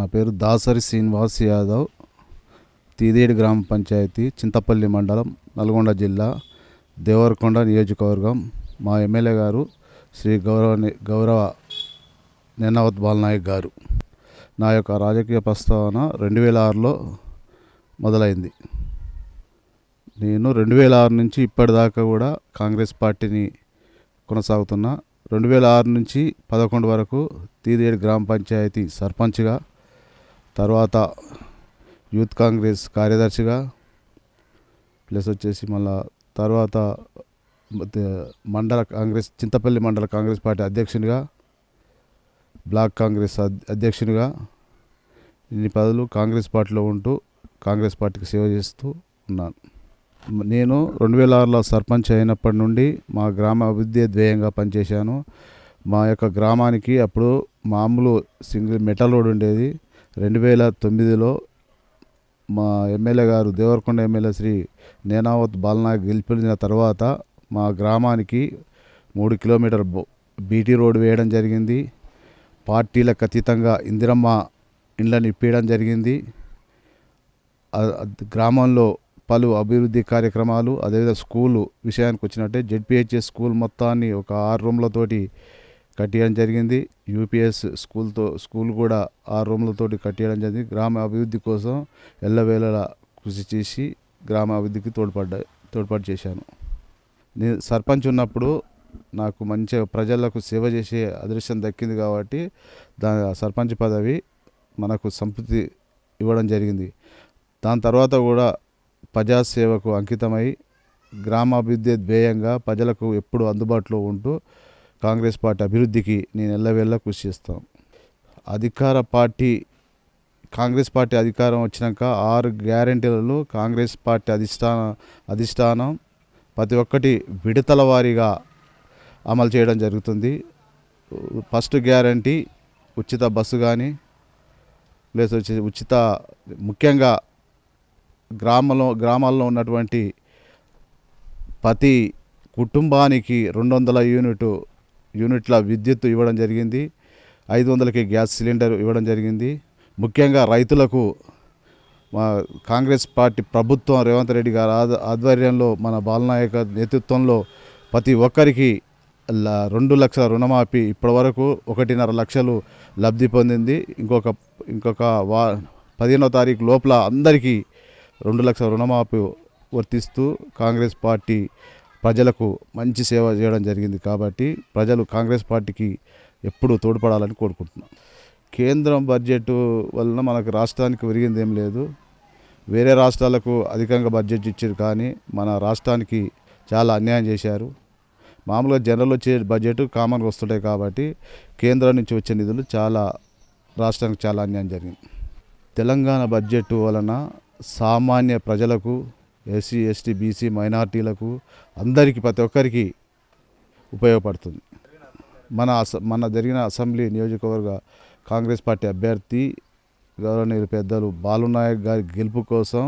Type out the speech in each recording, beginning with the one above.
నా పేరు దాసరి శ్రీనివాస్ యాదవ్. తీదేడు గ్రామ పంచాయతీ చింతపల్లి మండలం నల్గొండ జిల్లా దేవరకొండ నియోజకవర్గం. మా ఎమ్మెల్యే గారు శ్రీ గౌరవ గౌరవ నేనావత్ బాలనాయక్ గారు. నా యొక్క రాజకీయ ప్రస్తావన రెండు వేల ఆరులో మొదలైంది. నేను రెండు వేల ఆరు నుంచి ఇప్పటిదాకా కూడా కాంగ్రెస్ పార్టీని కొనసాగుతున్నా. రెండు వేల ఆరు నుంచి పదకొండు వరకు తీదేడు గ్రామ పంచాయతీ సర్పంచ్గా తర్వాత యూత్ కాంగ్రెస్ కార్యదర్శిగా ప్లస్ వచ్చేసి మళ్ళా తర్వాత మండల కాంగ్రెస్ చింతపల్లి మండల కాంగ్రెస్ పార్టీ అధ్యక్షునిగా బ్లాక్ కాంగ్రెస్ అద్- అధ్యక్షునిగా ఇన్ని పదవులు కాంగ్రెస్ పార్టీలో ఉంటూ కాంగ్రెస్ పార్టీకి సేవ చేస్తూ ఉన్నాను. నేను రెండు వేల ఆరులో సర్పంచ్ అయినప్పటి నుండి మా గ్రామ అభివృద్ధి ధ్యేయంగా పనిచేశాను. మా యొక్క గ్రామానికి అప్పుడు మామూలు సింగిల్ మెటల్ రోడ్ ఉండేది. రెండు వేల తొమ్మిదిలో మా ఎమ్మెల్యే గారు దేవరకొండ ఎమ్మెల్యే శ్రీ నేనావత్ బాలనాయక్ గెలిపించిన తర్వాత మా గ్రామానికి మూడు కిలోమీటర్ బో- బీటీ రోడ్ వేయడం జరిగింది. పార్టీలకు అతీతంగా ఇందిరమ్మ ఇండ్లను ఇప్పించడం జరిగింది. గ్రామంలో పలు అభివృద్ధి కార్యక్రమాలు అదేవిధంగా స్కూలు విషయానికి వచ్చినట్టే జెడ్పిహెచ్ఎస్ స్కూల్ మొత్తాన్ని ఒక ఆరు రూమ్లతోటి కట్టియడం జరిగింది. యూపీఎస్ స్కూల్తో స్కూల్ కూడా ఆ రూమ్లతోటి కట్టియడం జరిగింది. గ్రామ అభివృద్ధి కోసం ఎల్లవేళలా కృషి చేసి గ్రామ అభివృద్ధికి తోడ్పడ్డ తోడ్పాటు చేశాను. నేను సర్పంచ్ ఉన్నప్పుడు నాకు మంచిగా ప్రజలకు సేవ చేసే అదృష్టం దక్కింది కాబట్టి దా సర్పంచ్ పదవి మనకు సంతృప్తి ఇవ్వడం జరిగింది. దాని తర్వాత కూడా ప్రజాసేవకు అంకితమై గ్రామాభివృద్ధి ధ్యేయంగా ప్రజలకు ఎప్పుడు అందుబాటులో ఉంటూ కాంగ్రెస్ పార్టీ అభివృద్ధికి నేను ఎల్లవేళ్ళ కృషి చేస్తాను అధికార పార్టీ కాంగ్రెస్ పార్టీ అధికారం వచ్చినాక ఆరు గ్యారెంటీలలో కాంగ్రెస్ పార్టీ అధిష్టాన అధిష్టానం ప్రతి ఒక్కటి విడతల వారీగా అమలు చేయడం జరుగుతుంది. ఫస్ట్ గ్యారంటీ ఉచిత బస్సు కానీ ప్లస్ వచ్చి ఉచిత ముఖ్యంగా గ్రామంలో గ్రామాల్లో ఉన్నటువంటి ప్రతి కుటుంబానికి రెండు వందల యూనిట్ యూనిట్ల విద్యుత్ ఇవ్వడం జరిగింది. ఐదు వందలకి గ్యాస్ సిలిండర్ ఇవ్వడం జరిగింది. ముఖ్యంగా రైతులకు మా కాంగ్రెస్ పార్టీ ప్రభుత్వం రేవంత్ రెడ్డి గారి ఆధ- ఆధ్వర్యంలో మన బాలనాయక నేతృత్వంలో ప్రతి ఒక్కరికి ల- రెండు లక్షల రుణమాఫీ ఇప్పటివరకు ఒకటిన్నర లక్షలు లబ్ధి పొందింది. ఇంకొక ఇంకొక వా పదిహేనో తారీఖు లోపల అందరికీ రెండు లక్షల రుణమాఫీ వర్తిస్తూ కాంగ్రెస్ పార్టీ ప్రజలకు మంచి సేవ చేయడం జరిగింది కాబట్టి ప్రజలు కాంగ్రెస్ పార్టీకి ఎప్పుడు తోడ్పడాలని కోరుకుంటున్నాం. కేంద్రం బడ్జెట్ వలన మనకు రాష్ట్రానికి విరిగింది ఏం లేదు. వేరే రాష్ట్రాలకు అధికంగా బడ్జెట్ ఇచ్చారు కానీ మన రాష్ట్రానికి చాలా అన్యాయం చేశారు. మామూలుగా జనరల్ వచ్చే బడ్జెట్ కామన్గా వస్తుంటాయి కాబట్టి కేంద్రం నుంచి వచ్చే నిధులు చాలా రాష్ట్రానికి చాలా అన్యాయం జరిగింది. తెలంగాణ బడ్జెట్ వలన సామాన్య ప్రజలకు ఎస్సీ ఎస్టీ బీసీ మైనార్టీలకు అందరికీ ప్రతి ఒక్కరికి ఉపయోగపడుతుంది. మన అస మన జరిగిన అసెంబ్లీ నియోజకవర్గ కాంగ్రెస్ పార్టీ అభ్యర్థి గౌరవనీయులు పెద్దలు బాలునాయక్ గారి గెలుపు కోసం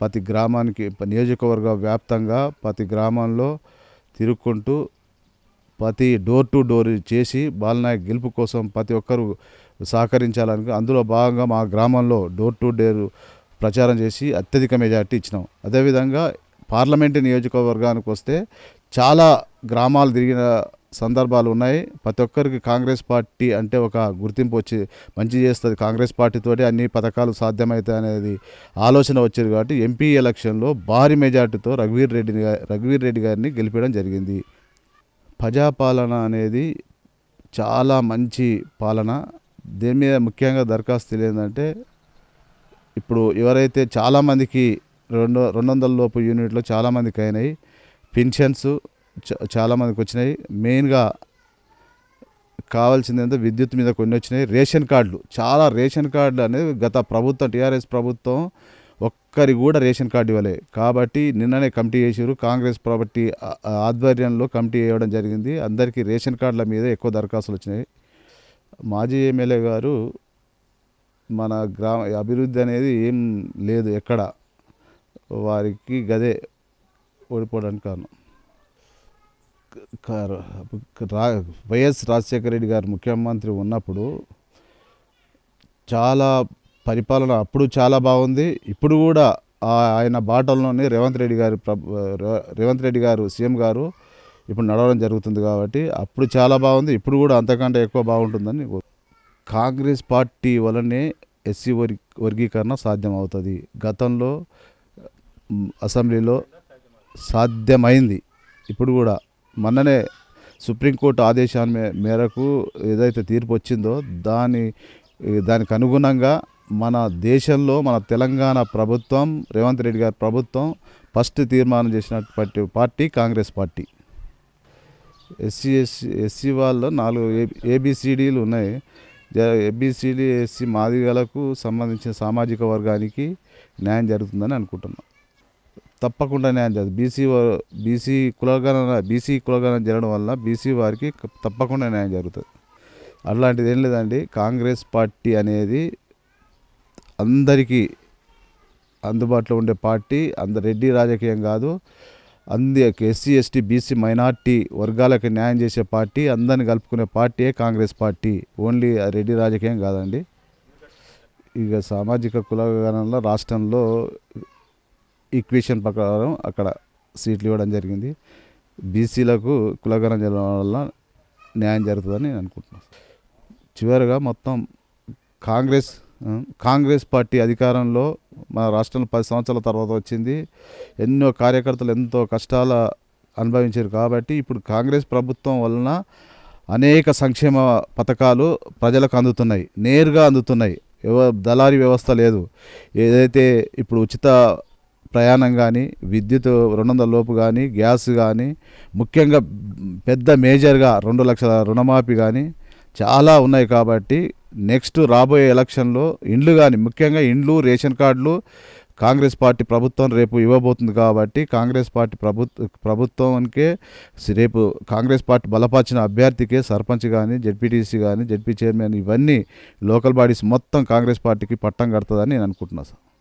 ప్రతి గ్రామానికి నియోజకవర్గ వ్యాప్తంగా ప్రతి గ్రామంలో తిరుక్కుంటూ ప్రతి డోర్ టు డోర్ చేసి బాలనాయక్ గెలుపు కోసం ప్రతి ఒక్కరు సహకరించాలని అందులో భాగంగా మా గ్రామంలో డోర్ టు డోర్ ప్రచారం చేసి అత్యధిక మెజార్టీ ఇచ్చినాం. అదేవిధంగా పార్లమెంటు నియోజకవర్గానికి వస్తే చాలా గ్రామాలు తిరిగిన సందర్భాలు ఉన్నాయి. ప్రతి ఒక్కరికి కాంగ్రెస్ పార్టీ అంటే ఒక గుర్తింపు వచ్చి మంచి చేస్తుంది. కాంగ్రెస్ పార్టీతోటి అన్ని పథకాలు సాధ్యమవుతాయి అనేది ఆలోచన వచ్చేది కాబట్టి ఎంపీ ఎలక్షన్లో భారీ మెజార్టీతో రఘువీర్ రెడ్డి రఘువీర్ రెడ్డి గారిని గెలిపించడం జరిగింది. ప్రజాపాలన అనేది చాలా మంచి పాలన. దీని మీద ముఖ్యంగా దరఖాస్తు ఏంటంటే ఇప్పుడు ఎవరైతే చాలామందికి రెండు రెండు వందల లోపు యూనిట్లో చాలామందికి అయినాయి పెన్షన్స్ చ- చాలామందికి వచ్చినాయి. మెయిన్గా కావాల్సింది ఏంటంటే విద్యుత్ మీద కొన్ని వచ్చినాయి. రేషన్ కార్డులు చాలా రేషన్ కార్డులు అనేది గత ప్రభుత్వం టీఆర్ఎస్ ప్రభుత్వం ఒక్కరి కూడా రేషన్ కార్డు ఇవ్వలే. కాబట్టి నిన్ననే కమిటీ చేసారు కాంగ్రెస్ ప్రాపర్టీ ఆధ్వర్యంలో కమిటీ వేయడం జరిగింది. అందరికీ రేషన్ కార్డుల మీద ఎక్కువ దరఖాస్తులు వచ్చినాయి. మాజీ ఎమ్మెల్యే గారు మన గ్రామ అభివృద్ధి అనేది ఏం లేదు ఎక్కడ. వారికి గదే ఓడిపోవడానికి కారణం. రా వైఎస్ రాజశేఖర రెడ్డి గారు ముఖ్యమంత్రి ఉన్నప్పుడు చాలా పరిపాలన అప్పుడు చాలా బాగుంది. ఇప్పుడు కూడా ఆ- ఆయన బాటల్లోనే రేవంత్ రెడ్డి గారు రేవంత్ రెడ్డి గారు సీఎం గారు ఇప్పుడు నడవడం జరుగుతుంది కాబట్టి అప్పుడు చాలా బాగుంది. ఇప్పుడు కూడా అంతకంటే ఎక్కువ బాగుంటుందని కాంగ్రెస్ పార్టీ వలనే ఎస్సీ వర్గీ వర్గీకరణ సాధ్యం అవుతుంది గతంలో అసెంబ్లీలో సాధ్యమైంది. ఇప్పుడు కూడా మొన్ననే సుప్రీంకోర్టు ఆదేశాల మే- మేరకు ఏదైతే తీర్పు వచ్చిందో దాని దానికి అనుగుణంగా మన దేశంలో మన తెలంగాణ ప్రభుత్వం రేవంత్ రెడ్డి గారి ప్రభుత్వం ఫస్ట్ తీర్మానం చేసినటువంటి party Congress party. SC SC SC వాళ్ళు నాలుగు ఏ ఏబిసిడీలు ఉన్నాయి. ఏబిసిడి ఎస్సీ మాదిగలకు సంబంధించిన సామాజిక వర్గానికి న్యాయం జరుగుతుందని అనుకుంటున్నాం. తప్పకుండా న్యాయం జరుగుతుంది బీసీ బీసీ కులగణన బీసీ కులగణన జరగడం వల్ల బీసీ వారికి తప్పకుండా న్యాయం జరుగుతుంది. అట్లాంటిది ఏం లేదండి కాంగ్రెస్ పార్టీ అనేది అందరికీ అందుబాటులో ఉండే పార్టీ అంద రెడ్డి రాజకీయం కాదు అంది ఎస్సీ ఎస్టీ బీసీ మైనార్టీ వర్గాలకు న్యాయం చేసే పార్టీ అందరిని కలుపుకునే పార్టీయే కాంగ్రెస్ పార్టీ. ఓన్లీ రెడ్డి రాజకీయం కాదండి. ఇక సామాజిక కులగణంలో రాష్ట్రంలో ఈక్వేషన్ ప్రకారం అక్కడ సీట్లు ఇవ్వడం జరిగింది. బీసీలకు కులగణం చేయడం వల్ల న్యాయం జరుగుతుందని నేను అనుకుంటున్నాను. చివరిగా మొత్తం కాంగ్రెస్ కాంగ్రెస్ పార్టీ అధికారంలో మన రాష్ట్రంలో పది సంవత్సరాల తర్వాత వచ్చింది. ఎన్నో కార్యకర్తలు ఎంతో కష్టాల అనుభవించారు కాబట్టి ఇప్పుడు కాంగ్రెస్ ప్రభుత్వం వలన అనేక సంక్షేమ పథకాలు ప్రజలకు అందుతున్నాయి. నేరుగా అందుతున్నాయి. దళారీ వ్యవస్థ లేదు. ఏదైతే ఇప్పుడు ఉచిత ప్రయాణం కానీ విద్యుత్ రెండు వందల లోపు కానీ గ్యాస్ కానీ ముఖ్యంగా పెద్ద మేజర్గా రెండు లక్షల రుణమాఫీ కానీ చాలా ఉన్నాయి కాబట్టి నెక్స్ట్ రాబోయే ఎలక్షన్లో ఇండ్లు కానీ ముఖ్యంగా ఇండ్లు రేషన్ కార్డులు కాంగ్రెస్ పార్టీ ప్రభుత్వం రేపు ఇవ్వబోతుంది కాబట్టి కాంగ్రెస్ పార్టీ ప్రభుత్వ ప్రభుత్వానికే రేపు కాంగ్రెస్ పార్టీ బలపరిచిన అభ్యర్థికే సర్పంచ్ కానీ జడ్పీటీసీ కానీ జడ్పీ చైర్మన్ ఇవన్నీ లోకల్ బాడీస్ మొత్తం కాంగ్రెస్ పార్టీకి పట్టం కడుతుందని నేను అనుకుంటున్నాను సార్.